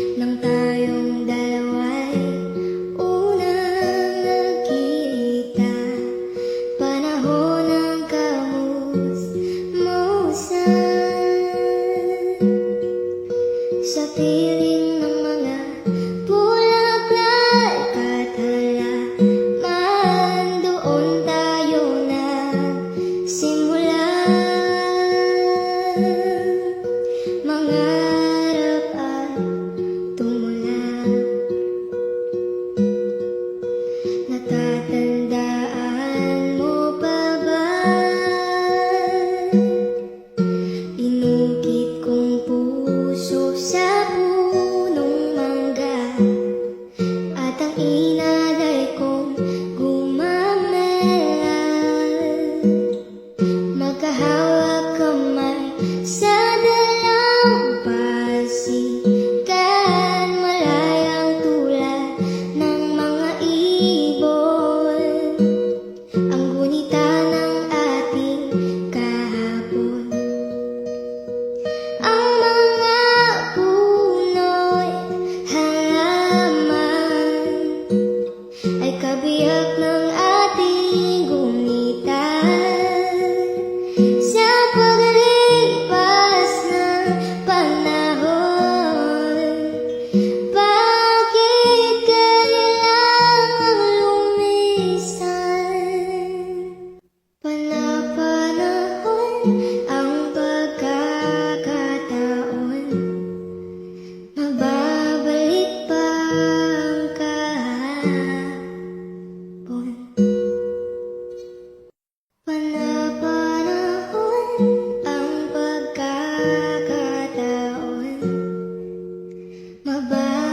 Nang dalawa'y. Unang nagkita Panahon ng kamusmusan Sa piling Tina. my bad.